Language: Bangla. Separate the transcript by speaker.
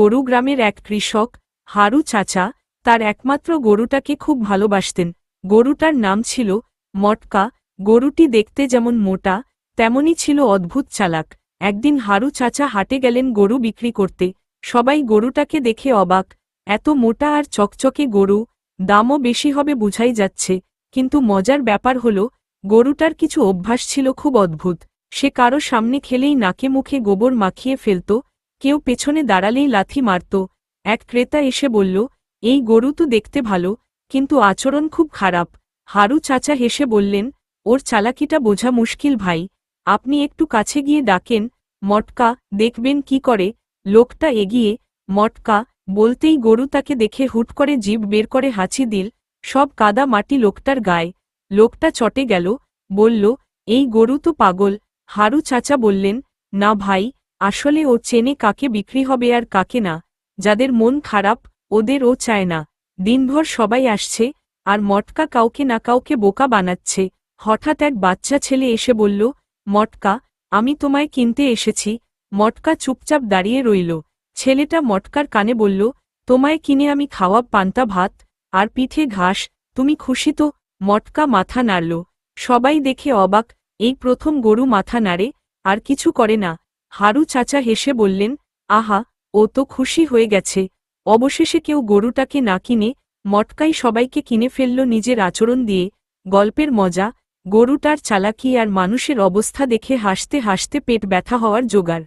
Speaker 1: গরু গ্রামের এক কৃষক, হারু চাচা, তার একমাত্র গরুটাকে খুব ভালোবাসতেন। গরুটার নাম ছিল মটকা, গরুটি দেখতে যেমন মোটা, তেমনই ছিল অদ্ভুত চালাক। একদিন হারু চাচা হাটে গেলেন গরু বিক্রি করতে। সবাই গরুটাকে দেখে অবাক। এত মোটা আর চকচকে গরু, দামও বেশি হবে বুঝাই যাচ্ছে। কিন্তু মজার ব্যাপার হল, গরুটার কিছু অভ্যাস ছিল খুব অদ্ভুত। সে কারও সামনে খেলেই নাকে মুখে গোবর মাখিয়ে ফেলত কেউ পেছনে দাঁড়ালেই লাথি মারত। এক ক্রেতা এসে বলল, এই গরু তো দেখতে ভালো, কিন্তু আচরণ খুব খারাপ। হারু চাচা হেসে বললেন, ওর চালাকিটা বোঝা মুশকিল ভাই। আপনি একটু কাছে গিয়ে ডাকেন, মটকা, দেখবেন কি করে। লোকটা এগিয়ে, মটকা, বলতেই গরু তাকে দেখে হুট করে জিভ বের করে হাঁচি দিল, সব কাদা মাটি লোকটার গায়ে। লোকটা চটে গেল, বলল, এই গরু তো পাগল। হারু চাচা বললেন, না ভাই আসলে ও চেনে কাকে বিক্রি হবে আর কাকে না, যাদের মন খারাপ, ওদের ও চায় না। দিনভর সবাই আসছে, আর মটকা কাউকে না কাউকে বোকা বানাচ্ছে। হঠাৎ এক বাচ্চা ছেলে এসে বলল, মটকা, আমি তোমায় কিনতে এসেছি। মটকা চুপচাপ দাঁড়িয়ে রইল। ছেলেটা মটকার কানে বলল, তোমায় কিনে আমি খাওয়া, পান্তা, ভাত আর পিঠে ঘাস, তুমি খুশি তো? মটকা মাথা নাড়ল। সবাই দেখে অবাক, এই প্রথম গরু মাথা নাড়ে, আর কিছু করে না। হারু চাচা হেসে বললেন, আহা, ও তো খুশি হয়ে গেছে। অবশেষে কেউ গরুটাকে না কিনে মটকাই সবাইকে কিনে ফেলল নিজের আচরণ দিয়ে। গল্পের মজা, গরুটার চালাকি আর মানুষের অবস্থা দেখে হাসতে হাসতে পেট ব্যথা হওয়ার জোগাড়।